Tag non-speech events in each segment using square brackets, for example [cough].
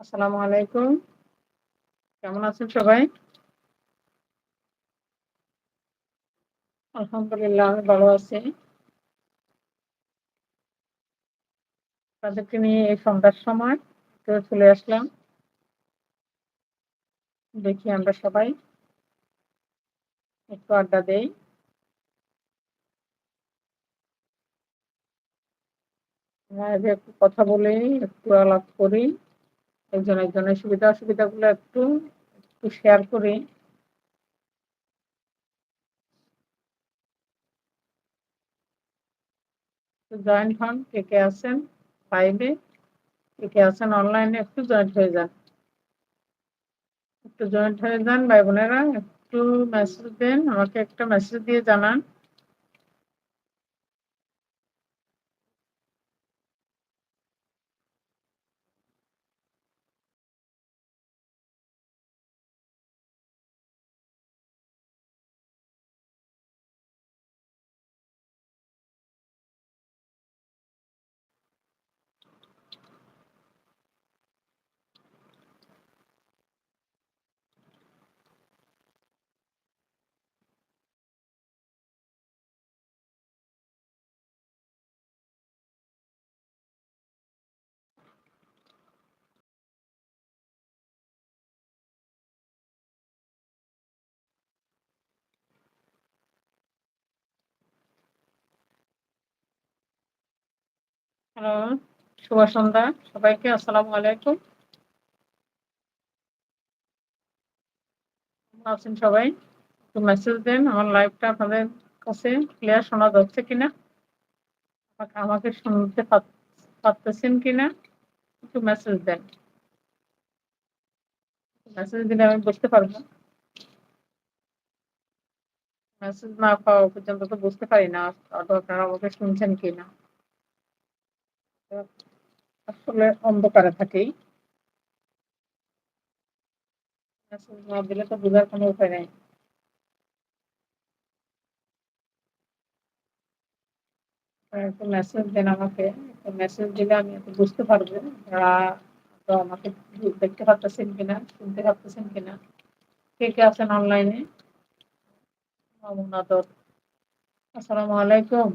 আসসালামু আলাইকুম। কেমন আছেন সবাই? আলহামদুলিল্লাহ আমি ভালো আছি। তাদেরকে নিয়ে এই সন্ধ্যার সময় একটু চলে আসলাম। দেখি আমরা সবাই একটু আড্ডা দেই। কথা বলি, একটু আলাপ করি। একজন একজনের সুবিধা অসুবিধাগুলো একটু, একটু শেয়ার করি। জয়েন্ট হন কে, কে আছেন লাইভে, কে, কে আছেন অনলাইনে একটু জয়েন্ট হয়ে যান। একটু জয়েন্ট হয়ে যান ভাই বোনেরা, একটু মেসেজ দেন, আমাকে একটা মেসেজ দিয়ে জানান। হ্যালো, শুভ সন্ধ্যা সবাইকে আসসালামু আলাইকুম। আছেন সবাই? একটু মেসেজ দেন আমার লাইভটা আপনাদের কাছে ক্লিয়ার শোনা যাচ্ছে কিনা? আমাকে শুনতে পারতেছেন কিনা? একটু মেসেজ দেন। মেসেজ দিলে আমি বুঝতে পারব। মেসেজ না পাওয়া পর্যন্ত তো বুঝতে পারি না আপনারা আমাকে শুনছেন কিনা। আসলে অন্ধকারে থাকি। মেসেজ না দিলে তো বোঝার কোনো উপায়। একটু মেসেজ দেন আমাকে। মেসেজ দিলে আমি একটু বুঝতে পারব তো আমাকে দেখতে পারতেছেন কিনা, শুনতে পারতেছেন কিনা। কে, কে আছেন অনলাইনে? আসসালামু আলাইকুম।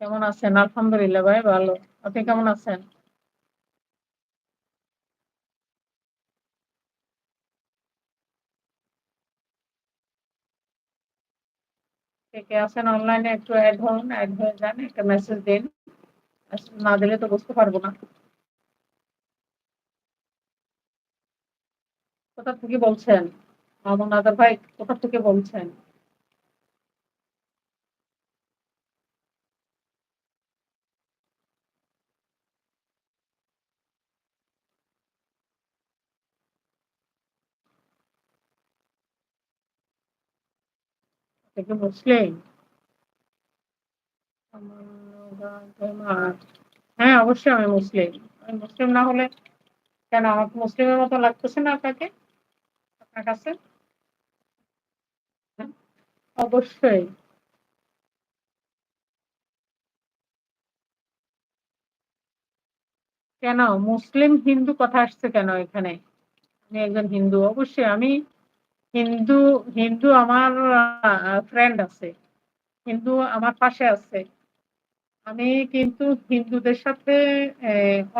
কেমন আছেন? আলহামদুলিল্লাহ ভাই ভালো। আপনি কেমন আছেন? কে, কে আছেন অনলাইনে একটু এড হন, এড হয়ে যান, একটা মেসেজ দিন। না দিলে তো বুঝতে পারব না। কোথা থেকে বলছেন? মামুন আদর ভাই কোথা থেকে বলছেন? আপনি মুসলিম? হ্যাঁ, অবশ্যই আমি মুসলিম। আমি মুসলিম না হলে কেন আমাকে মুসলিমের মতো লাগতেছে না আপনাকে? আপনার কাছে? অবশ্যই। কেন মুসলিম হিন্দু কথা আসছে কেন এখানে? আমি একজন হিন্দু। অবশ্যই আমি হিন্দু, হিন্দু আমার ফ্রেন্ড আছে। হিন্দু আমার পাশে আছে। আমি কিন্তু হিন্দুদের সাথে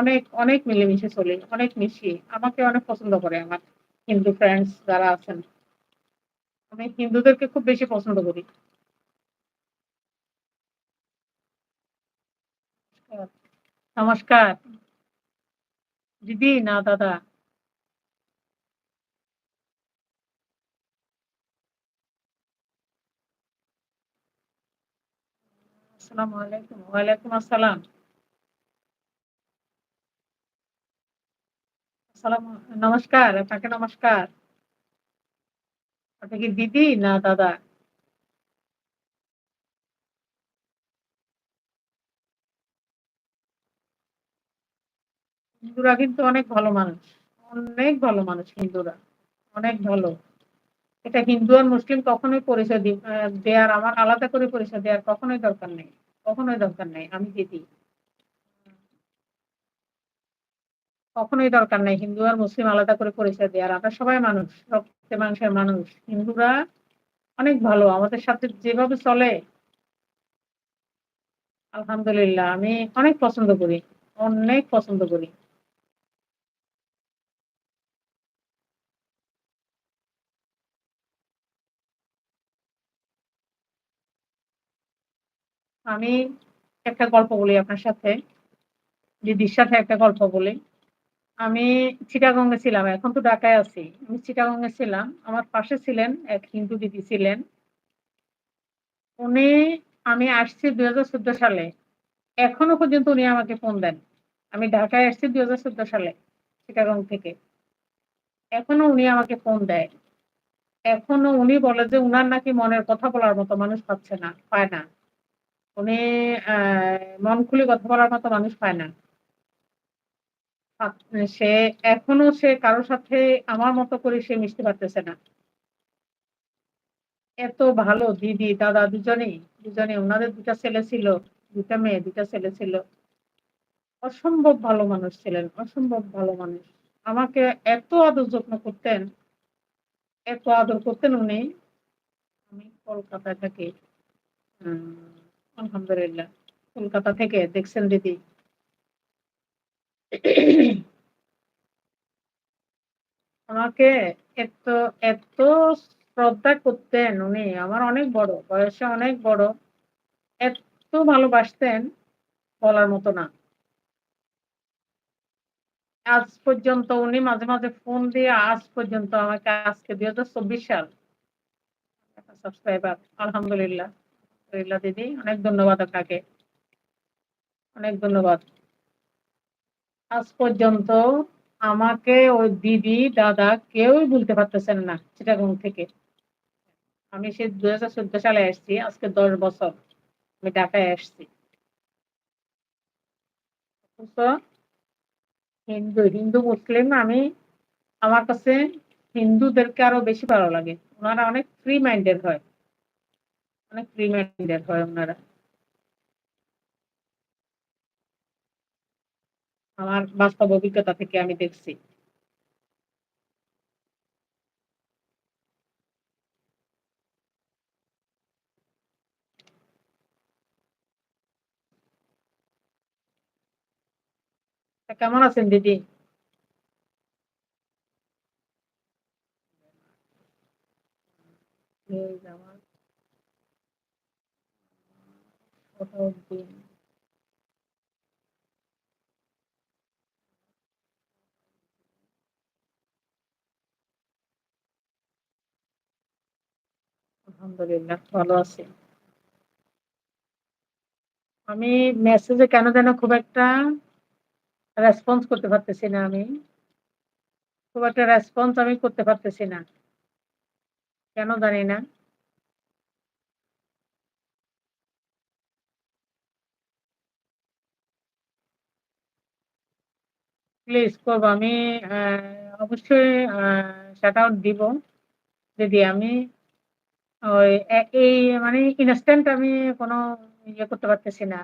অনেক, অনেক মিলেমিশে চলি, অনেক মিশি। আমাকে অনেক পছন্দ করে আমার হিন্দু ফ্রেন্ডস যারা আছেন। আমি হিন্দুদেরকে খুব বেশি পছন্দ করি। নমস্কার। দিদি না দাদা? আসসালামু আলাইকুম। ওয়ালাইকুম আসসালাম। আসসালাম নমস্কার, আপনাকে নমস্কার। আপনি কি দিদি না দাদা? হিন্দুরা কিন্তু অনেক ভালো মানুষ। অনেক ভালো মানুষ হিন্দুরা। অনেক ভালো। এটা হিন্দু আর মুসলিম কখনোই পরিচয় দেয়ার আমার আলাদা করে পরিচয় দেওয়ার কখনোই দরকার নেই। কখনোই দরকার নেই। আমি দিদি। কখনোই দরকার নাই, হিন্দু আর মুসলিম আলাদা করে পরিচয় দেওয়ার আমরা সবাই মানুষ, রক্তে মাংসের মানুষ হিন্দুরা অনেক ভালো, আমাদের সাথে যেভাবে চলে, আলহামদুলিল্লাহ, আমি অনেক পছন্দ করি, অনেক পছন্দ করি আমি একটা গল্প বলি আপনার সাথে। দিদির সাথে একটা গল্প বলি। আমি চিটাগঙ্গে ছিলাম, এখন তো ঢাকায় আছি। আমি চিটাগঙ্গে ছিলাম, আমার পাশে ছিলেন এক হিন্দু দিদি ছিলেন। উনি, আমি আসছি দুই হাজার চোদ্দ সালে। এখনও পর্যন্ত উনি আমাকে ফোন দেন। আমি ঢাকায় আসছি দুই হাজার চোদ্দ সালে, চিটাগং থেকে। এখনও উনি আমাকে ফোন দেয়। এখনও উনি বলে যে, উনার নাকি মনের কথা বলার মতো মানুষ পাচ্ছে না পায় না। উনি মন খুলে কথা বলার মতো মানুষ পায় না। সে এখনও সে কারোর সাথে আমার মতো করে সে মিশতে পারতেছে না। এত ভালো দিদি, দাদা দুজনেই দুজনে ওনাদের দুটা ছেলে ছিল, দুটা মেয়ে, দুটা ছেলে ছিল। অসম্ভব ভালো মানুষ ছিলেন, অসম্ভব ভালো মানুষ। আমাকে এত আদর যত্ন করতেন, এত আদর করতেন উনি। আমি কলকাতায় থাকি আলহামদুলিল্লাহ। কলকাতা থেকে দেখছেন দিদি। আমাকে এত এত শ্রদ্ধা করতেন উনি। আমার অনেক বড়, বয়সে অনেক বড়। এত ভালোবাসতেন বলার মতো না। আজ পর্যন্ত উনি মাঝে মাঝে ফোন দিয়ে আজ পর্যন্ত আমাকে আজকে দুই হাজার চব্বিশ সাল। সাবস্ক্রাইবার, আলহামদুলিল্লাহ। দিদি, অনেক ধন্যবাদ আপনাকে। অনেক ধন্যবাদ। আজ পর্যন্ত আমাকে ওই দিদি, দাদা কেউই বলতে পারতেছেন না চিটাগং থেকে। আমি সে দু হাজার চোদ্দ সালে আসছি আজকে দশ বছর আমি ঢাকায় আসছি হিন্দু হিন্দু মুসলিম, আমি আমার কাছে হিন্দুদেরকে আরও বেশি ভালো লাগে। ওনারা অনেক ফ্রি মাইন্ডেড হয়। অনেক ফ্রি মাইন্ডেড হয় ওনারা। আমার বাস্তব অভিজ্ঞতা থেকে আমি দেখছি। কেমন আছেন দিদি আমার আমি মেসেজে কেন যেন খুব একটা রেসপন্স করতে পারতেছি না আমি। খুব একটা রেসপন্স আমি করতে পারতেছি না। কেন জানি না। প্লিজ করব আমি অবশ্যই সেটাও দিব। দিদি আমি ওই এই মানে ইনস্ট্যান্ট আমি কোনো ইয়ে করতে পারতেছি না।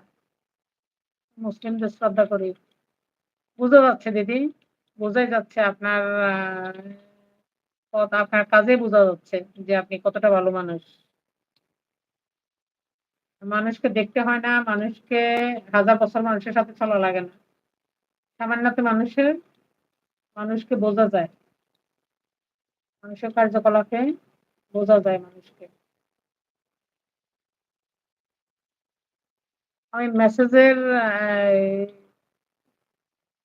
মুসলিমদের শ্রদ্ধা করি। বোঝা যাচ্ছে দিদি? বোঝাই যাচ্ছে আপনার আপনার কাজে বোঝা যাচ্ছে যে আপনি কতটা ভালো মানুষ। মানুষকে দেখতে হয় না, মানুষকে হাজার বছর মানুষের সাথে চলা লাগে না। সামান্যতে মানুষের, মানুষকে বোঝা যায়। মানুষের কার্যকলাপে বোঝা যায় মানুষকে। আমি মেসেজের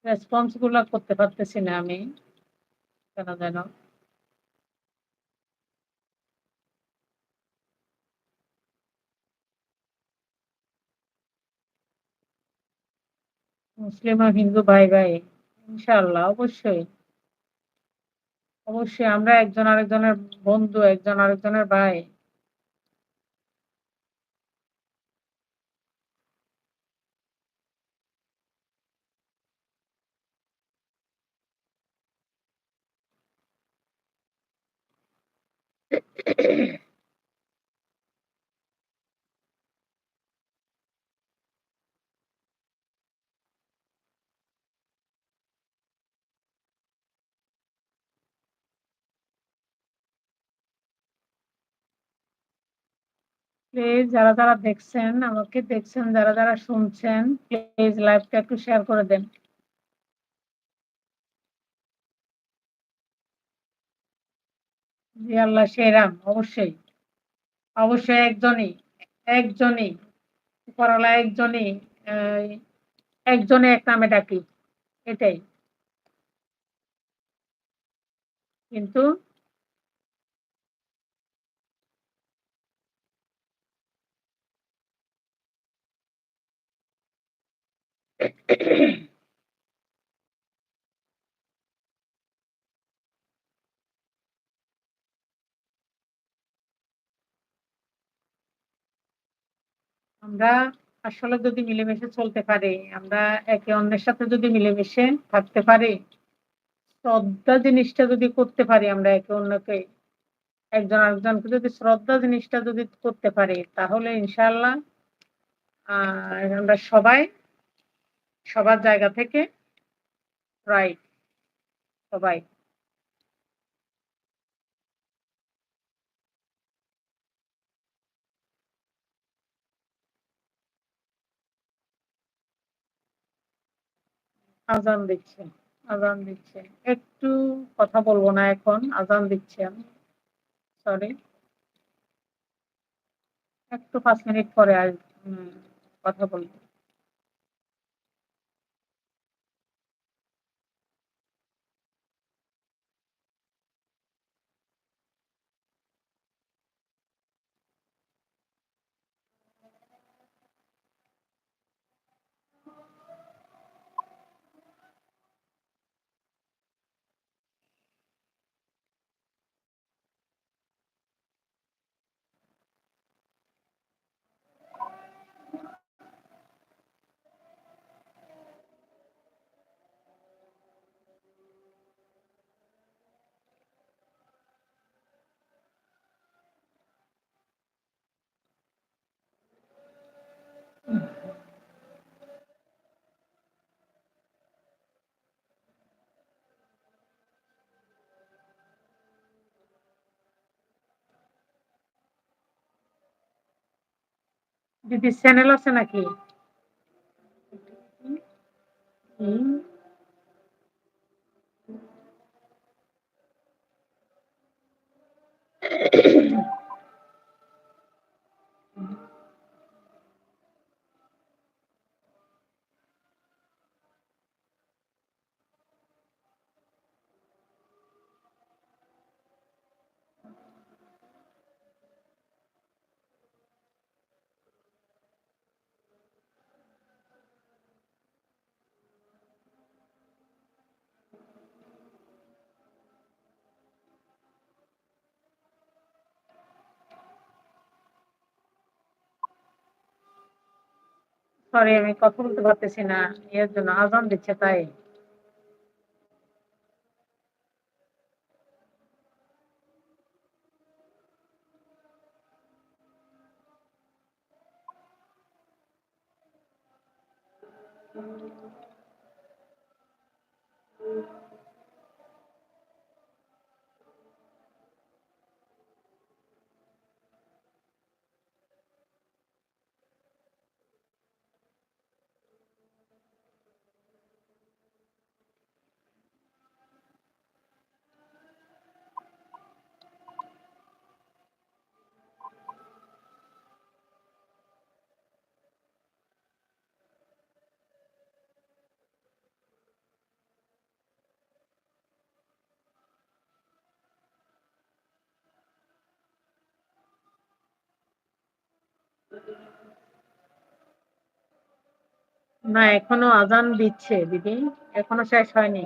রেসপন্সগুলা করতে পারতেছি না আমি, কেন যেন। মুসলিম আর হিন্দু ভাই ভাই ইনশাল্লাহ অবশ্যই অবশ্যই আমরা একজন আরেকজনের বন্ধু, একজন আরেকজনের ভাই Thank [clears throat] you. প্লিজ যারা যারা দেখছেন, আমাকে দেখছেন, যারা যারা শুনছেন প্লিজ লাইভটা একটু শেয়ার করে দেন। জি, আল্লাহ সেরাম অবশ্যই। অবশ্যই একজনই একজনই পড়ালা একজনই একজনে এক নামে ডাকি, এটাই। কিন্তু আমরা আসলে যদি মিলেমিশে চলতে পারি, আমরা একে অন্যের সাথে যদি মিলেমিশে থাকতে পারি, শ্রদ্ধা জিনিসটা যদি করতে পারি আমরা একে অন্যকে, একজন আরেকজনকে যদি শ্রদ্ধা জিনিসটা যদি করতে পারি, তাহলে ইনশাল্লাহ আমরা সবাই সবার জায়গা থেকে রাইট সবাই। আজান দিচ্ছে আজান দিচ্ছে। একটু কথা বলব না এখন, আজান দিচ্ছে আমি। সরি একটু পাঁচ মিনিট পরে আস কথা বলব। দিদি চ্যানেল আছে নাকি সরি আমি কথা বলতে পারতেছি না। এর জন্য আজান দিচ্ছে তাই। না এখনও আজান দিচ্ছে দিদি। এখনও শেষ হয়নি।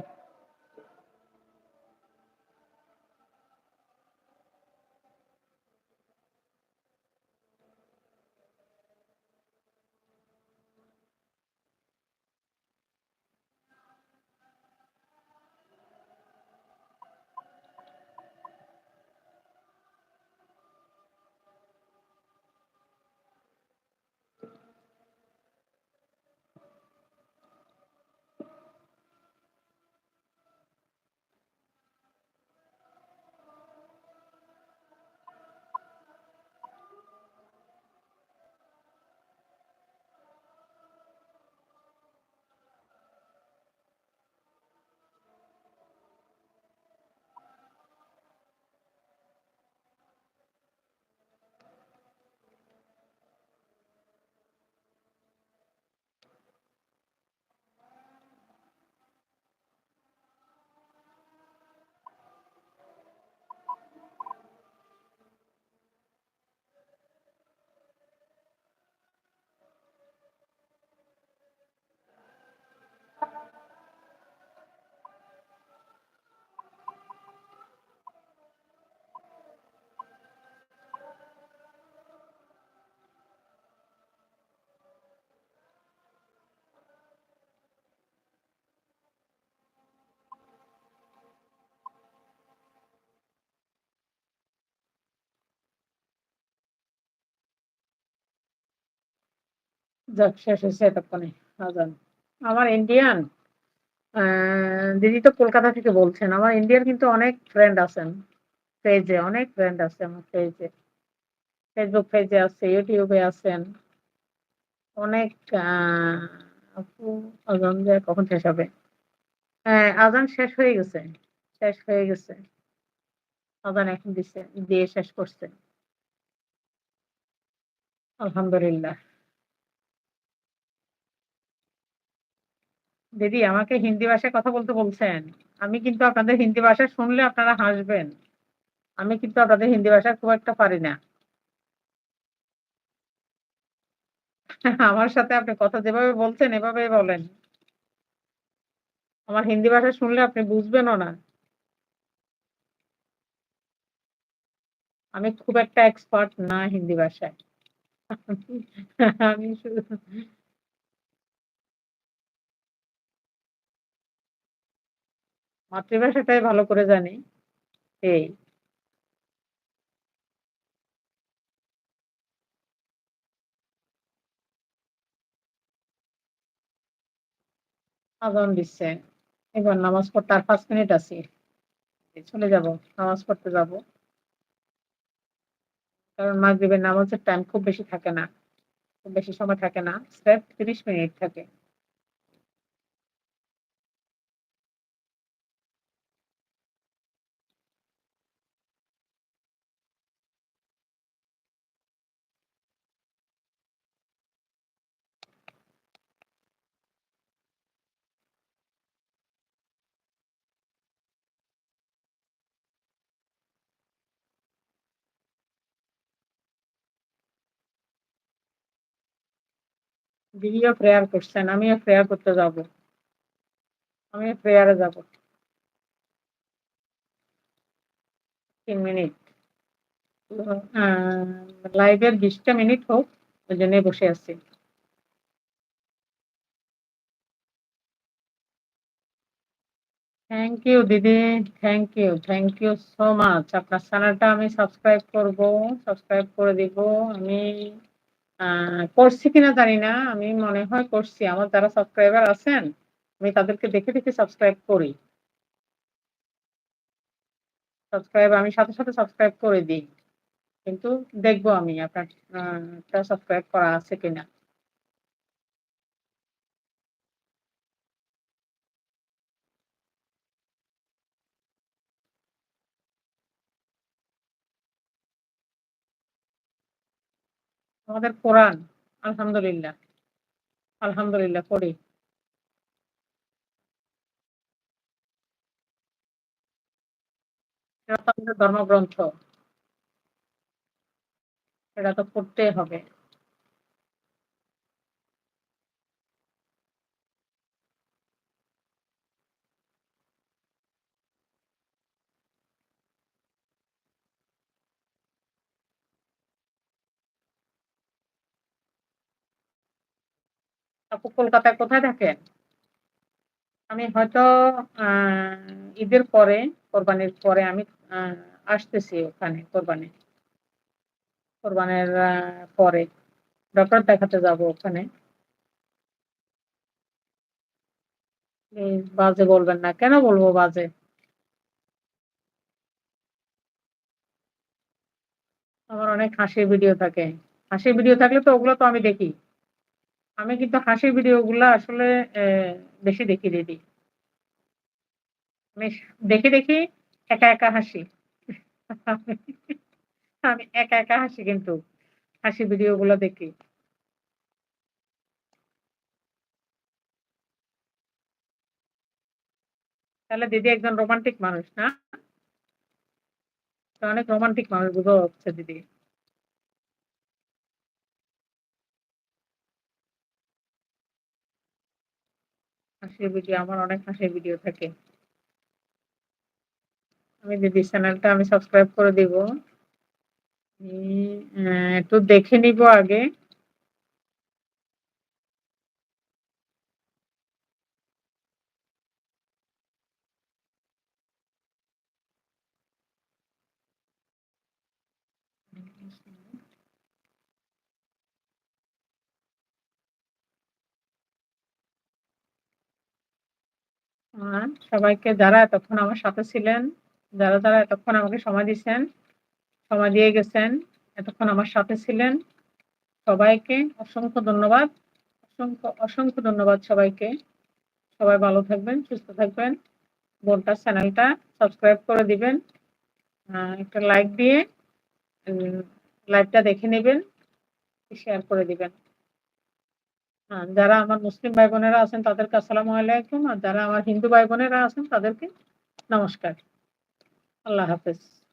যাক, শেষ হয়েছে এতক্ষণে। আজান। আমার ইন্ডিয়ান দিদি তো কলকাতা থেকে বলছেন। আমার ইন্ডিয়ার কিন্তু অনেক ফ্রেন্ড আছেন। পেজে অনেক ফ্রেন্ড আছে আমার পেজে ফেসবুক পেজে আছে ইউটিউবে আছেন। অনেক আপু, আজান যে কখন শেষ হবে? হ্যাঁ আজান শেষ হয়ে গেছে। শেষ হয়ে গেছে। আজান এখন দিছে, দিয়ে শেষ করছে। আলহামদুলিল্লাহ। দিদি, আমাকে হিন্দি ভাষায় কথা বলতে বলছেন। আমি কিন্তু আপনাদের হিন্দি ভাষা শুনলে আপনারা হাসবেন। আমি কিন্তু আপনাদের হিন্দি ভাষা খুব একটা পারি না। আমার সাথে আপনি কথা যেভাবে বলছেন এভাবে বলেন। আমার হিন্দি ভাষা শুনলে আপনি বুঝবেনও না। আমি খুব একটা এক্সপার্ট না হিন্দি ভাষায়। আমি শুধু মাতৃভাষাটাই ভালো করে জানি। এই। আজান দিচ্ছে। এবার নামাজ পড়তে আর পাঁচ মিনিট আছি। চলে যাব, নামাজ পড়তে যাব। কারণ মাগরিবের নামাজের টাইম খুব বেশি থাকে না। খুব বেশি সময় থাকে না। স্রেফ তিরিশ মিনিট থাকে। দিদিও প্রেয়ার করছেন আমিও প্রেয়ার করতে যাব। আমিও প্রেয়ারে যাব। তিন মিনিট। লাইভের বিশটা মিনিট হোক, ওই জন্যই বসে আছি। থ্যাংক ইউ দিদি। Thank you thank you so much আপনার চ্যানেলটা আমি সাবস্ক্রাইব করব সাবস্ক্রাইব করে দিব। আমি করছি কিনা জানি না আমি মনে হয় করছি। আমার যারা সাবস্ক্রাইবার আছেন, আমি তাদেরকে দেখে দেখে সাবস্ক্রাইব করি। সাবস্ক্রাইব আমি সাথে সাথে সাবস্ক্রাইব করে দিই। কিন্তু দেখব আমি আপনার সাবস্ক্রাইব করা আছে কিনা। আমাদের কোরআন আলহামদুলিল্লাহ। আলহামদুলিল্লাহ পড়ি। ধর্মগ্রন্থ। এটা তো পড়তে হবে। আপু কলকাতায় কোথায় থাকেন? আমি হয়তো ঈদের পরে, কোরবানির পরে আমি আসতেছি ওখানে, কোরবানি। কোরবানের পরে। ডক্টর দেখাতে যাব ওখানে। বাজে বলবেন না। কেন বলব বাজে? আমার অনেক হাসির ভিডিও থাকে। হাসির ভিডিও থাকলে তো ওগুলো তো আমি দেখি। আমি কিন্তু হাসির ভিডিওগুলো আসলে বেশি দেখি দিদি। আমি দেখে দেখি একা একা হাসি। আমি একা একা হাসি কিন্তু, হাসি ভিডিওগুলো দেখি। তাহলে দিদি একজন রোমান্টিক মানুষ না? অনেক রোমান্টিক মানুষ বুঝো হচ্ছে দিদি। হাসির ভিডিও আমার অনেক হাসির ভিডিও থাকে। আমি দিদি চ্যানেলটা আমি সাবস্ক্রাইব করে দিব একটু দেখে নিব আগে হ্যাঁ, সবাইকে যারা এতক্ষণ আমার সাথে ছিলেন, যারা, যারা এতক্ষণ আমাকে সময় দিছেন, সময় দিয়ে গেছেন, এতক্ষণ আমার সাথে ছিলেন, সবাইকে অসংখ্য ধন্যবাদ। অসংখ্য, অসংখ্য ধন্যবাদ সবাইকে। সবাই ভালো থাকবেন, সুস্থ থাকবেন। বোনটার চ্যানেলটা সাবস্ক্রাইব করে দিবেন। একটা লাইক দিয়ে লাইভটা দেখে নেবেন শেয়ার করে দিবেন। যারা আমার মুসলিম ভাই বোনেরা আছেন, তাদেরকে আসসালাম আলাইকুম। আর যারা আমার হিন্দু ভাই বোনেরা আছেন, তাদেরকে নমস্কার। আল্লাহ হাফেজ।